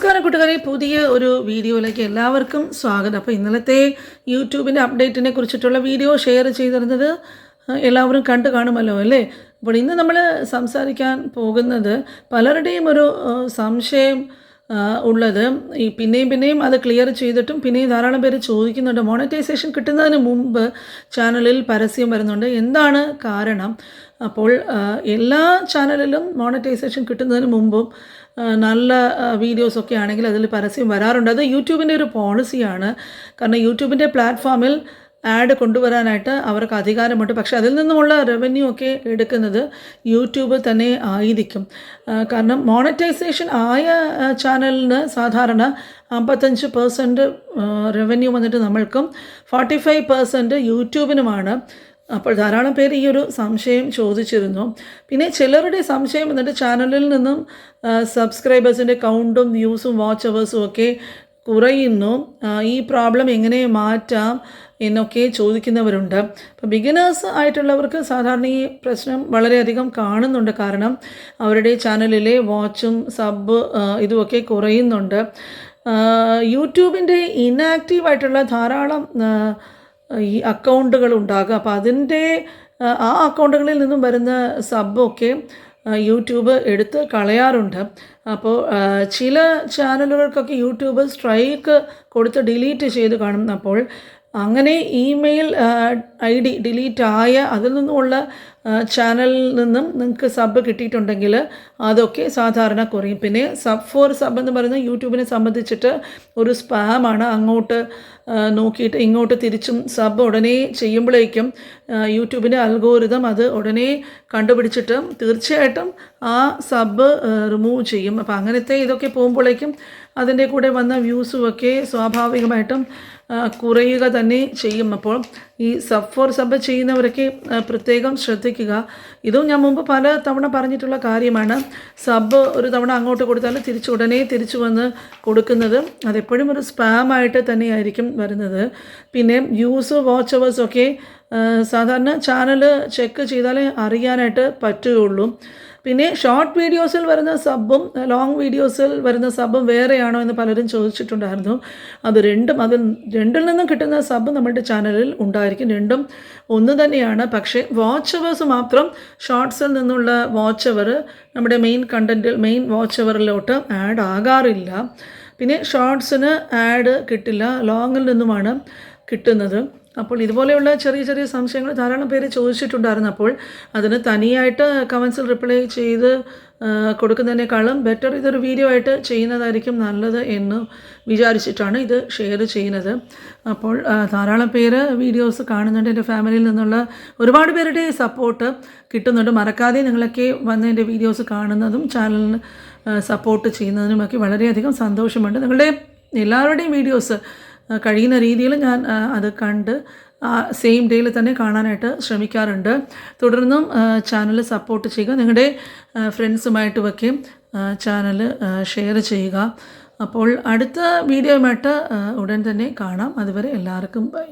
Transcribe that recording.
നമസ്കാരം കൂട്ടുകാരെ. പുതിയ ഒരു വീഡിയോയിലേക്ക് എല്ലാവർക്കും സ്വാഗതം. അപ്പോൾ ഇന്നലത്തെ യൂട്യൂബിന്റെ അപ്ഡേറ്റിനെ കുറിച്ചിട്ടുള്ള വീഡിയോ ഷെയർ ചെയ്തിരുന്നത് എല്ലാവരും കണ്ടു കാണുമല്ലോ അല്ലേ? അപ്പോൾ ഇന്ന് നമ്മൾ സംസാരിക്കാൻ പോകുന്നത് പലരുടെയും ഒരു സംശയം ഉള്ളത്. ഈ പിന്നെയും പിന്നെയും അത് ക്ലിയർ ചെയ്തിട്ടും പിന്നെയും ധാരാളം പേര് ചോദിക്കുന്നുണ്ട്. മോണറ്റൈസേഷൻ കിട്ടുന്നതിന് മുമ്പ് ചാനലിൽ പരസ്യം വരുന്നുണ്ട്. എന്താണ് കാരണം? അപ്പോൾ എല്ലാ ചാനലിലും മോണറ്റൈസേഷൻ കിട്ടുന്നതിന് മുമ്പും നല്ല വീഡിയോസൊക്കെ ആണെങ്കിൽ അതിൽ പരസ്യം വരാറുണ്ട്. അത് യൂട്യൂബിന്റെ ഒരു പോളിസിയാണ് കാരണം യൂട്യൂബിന്റെ പ്ലാറ്റ്ഫോമിൽ ആഡ് കൊണ്ടുവരാനായിട്ട് അവർക്ക് അധികാരമുണ്ട്. പക്ഷെ അതിൽ നിന്നുമുള്ള റവന്യൂ ഒക്കെ എടുക്കുന്നത് യൂട്യൂബ് തന്നെ ആയിരിക്കും. കാരണം മോണറ്റൈസേഷൻ ആയ ചാനലിന് സാധാരണ അമ്പത്തഞ്ച് പെർസെന്റ് റവന്യൂ വന്നിട്ട് നമ്മൾക്കും ഫോർട്ടി ഫൈവ് പെർസെന്റ് യൂട്യൂബിനുമാണ്. അപ്പോൾ ധാരാളം പേര് ഈ ഒരു സംശയം ചോദിച്ചിരുന്നു. പിന്നെ ചിലരുടെ സംശയം എന്നിട്ട് ചാനലിൽ നിന്നും സബ്സ്ക്രൈബേഴ്സിന്റെ കൗണ്ടും വ്യൂസും വാച്ച് അവേഴ്സും ഒക്കെ കുറയുന്നു. ഈ പ്രോബ്ലം എങ്ങനെ മാറ്റാം എന്നൊക്കെ ചോദിക്കുന്നവരുണ്ട്. അപ്പോൾ ബിഗിനേഴ്സ് ആയിട്ടുള്ളവർക്ക് സാധാരണ ഈ പ്രശ്നം വളരെയധികം കാണുന്നുണ്ട്. കാരണം അവരുടെ ചാനലിലെ വാച്ചും സബ് ഇതുമൊക്കെ കുറയുന്നുണ്ട്. യൂട്യൂബിന്റെ ഇനാക്റ്റീവ് ആയിട്ടുള്ള ധാരാളം ഈ അക്കൗണ്ടുകൾ ഉണ്ടാകും. അപ്പോൾ അതിന്റെ ആ, അക്കൗണ്ടുകളിൽ നിന്നും വരുന്ന സബ്ബൊക്കെ യൂട്യൂബ് എടുത്ത് കളയാറുണ്ട്. അപ്പോൾ ചില ചാനലുകൾക്കൊക്കെ യൂട്യൂബ് സ്ട്രൈക്ക് കൊടുത്ത് ഡിലീറ്റ് ചെയ്ത് കാണുന്നപ്പോൾ അങ്ങനെ ഇമെയിൽ ഐ ഡി ഡിലീറ്റ് ആയ അതിൽ നിന്നുമുള്ള ചാനലിൽ നിന്നും നിങ്ങൾക്ക് സബ് കിട്ടിയിട്ടുണ്ടെങ്കിൽ അതൊക്കെ സാധാരണ കുറയും പിന്നെ സബ് ഫോർ സബ് എന്ന് പറയുന്നത് യൂട്യൂബിനെ സംബന്ധിച്ചിട്ട് ഒരു സ്പാമാണ് അങ്ങോട്ട് നോക്കിയിട്ട് ഇങ്ങോട്ട് തിരിച്ചും സബ് ഉടനെ ചെയ്യുമ്പോഴേക്കും യൂട്യൂബിന്റെ അൽഗോരിതം അത് ഉടനെ കണ്ടുപിടിച്ചിട്ട് തീർച്ചയായിട്ടും ആ സബ് റിമൂവ് ചെയ്യും. അപ്പോൾ അങ്ങനത്തെ ഇതൊക്കെ പോകുമ്പോഴേക്കും അതിന്റെ കൂടെ വന്ന വ്യൂസും ഒക്കെ സ്വാഭാവികമായിട്ടും കുറയുക തന്നെ ചെയ്യും. അപ്പോൾ ഈ സബ് ഫോർ സബ് ചെയ്യുന്നവരൊക്കെ പ്രത്യേകം ശ്രദ്ധിക്കുക. ഇതും ഞാൻ മുമ്പ് പല തവണ പറഞ്ഞിട്ടുള്ള കാര്യമാണ്. സബ് ഒരു തവണ അങ്ങോട്ട് കൊടുത്താൽ തിരിച്ച് ഉടനെ തിരിച്ചു വന്ന് കൊടുക്കുന്നത് അതെപ്പോഴും ഒരു സ്പാമായിട്ട് തന്നെയായിരിക്കും വരുന്നത്. പിന്നെ യൂസ് വാച്ച് അവേഴ്സൊക്കെ സാധാരണ ചാനൽ ചെക്ക് ചെയ്താലേ അറിയാനായിട്ട് പറ്റുകയുള്ളൂ. പിന്നെ ഷോർട്ട് വീഡിയോസിൽ വരുന്ന സബ്ബും ലോങ് വീഡിയോസിൽ വരുന്ന സബ്ബും വേറെയാണോ എന്ന് പലരും ചോദിച്ചിട്ടുണ്ടായിരുന്നു. അത് രണ്ടും അതിൽ രണ്ടിൽ നിന്നും കിട്ടുന്ന സബ് നമ്മുടെ ചാനലിൽ ഉണ്ടായിരിക്കും. രണ്ടും ഒന്ന് തന്നെയാണ്. പക്ഷേ വാച്ച് അവേഴ്സ് മാത്രം ഷോർട്സിൽ നിന്നുള്ള വാച്ച് അവർ നമ്മുടെ മെയിൻ കണ്ടന്റിൽ മെയിൻ വാച്ച് അവറിലോട്ട് ആഡ് ആകാറില്ല. പിന്നെ ഷോർട്സിന് ആഡ് കിട്ടില്ല. ലോങ്ങിൽ നിന്നുമാണ് കിട്ടുന്നത്. അപ്പോൾ ഇതുപോലെയുള്ള ചെറിയ ചെറിയ സംശയങ്ങൾ ധാരാളം പേര് ചോദിച്ചിട്ടുണ്ടായിരുന്നു. അപ്പോൾ അതിന് തനിയായിട്ട് കമൻസിൽ റിപ്ലൈ ചെയ്ത് കൊടുക്കുന്നതിനേക്കാളും ബെറ്റർ ഇതൊരു വീഡിയോ ആയിട്ട് ചെയ്യുന്നതായിരിക്കും നല്ലത് എന്ന് വിചാരിച്ചിട്ടാണ് ഇത് ഷെയർ ചെയ്യുന്നത്. അപ്പോൾ ധാരാളം പേര് വീഡിയോസ് കാണുന്നുണ്ട്. എന്റെ ഫാമിലിയിൽ നിന്നുള്ള ഒരുപാട് പേരുടെ സപ്പോർട്ട് കിട്ടുന്നുണ്ട്. മറക്കാതെ നിങ്ങളൊക്കെ വന്ന് എന്റെ വീഡിയോസ് കാണുന്നതും ചാനലിന് സപ്പോർട്ട് ചെയ്യുന്നതിനുമൊക്കെ വളരെയധികം സന്തോഷമുണ്ട്. നിങ്ങളുടെ എല്ലാവരുടെയും വീഡിയോസ് കഴിയുന്ന രീതിയിൽ ഞാൻ അത് കണ്ട് സെയിം ഡേയിൽ തന്നെ കാണാനായിട്ട് ശ്രമിക്കാറുണ്ട്. തുടർന്നും ചാനൽ സപ്പോർട്ട് ചെയ്യുക. നിങ്ങളുടെ ഫ്രണ്ട്സുമായിട്ടുമൊക്കെ ചാനൽ ഷെയർ ചെയ്യുക. അപ്പോൾ അടുത്ത വീഡിയോയുമായിട്ട് ഉടൻ തന്നെ കാണാം. അതുവരെ എല്ലാവർക്കും ബൈ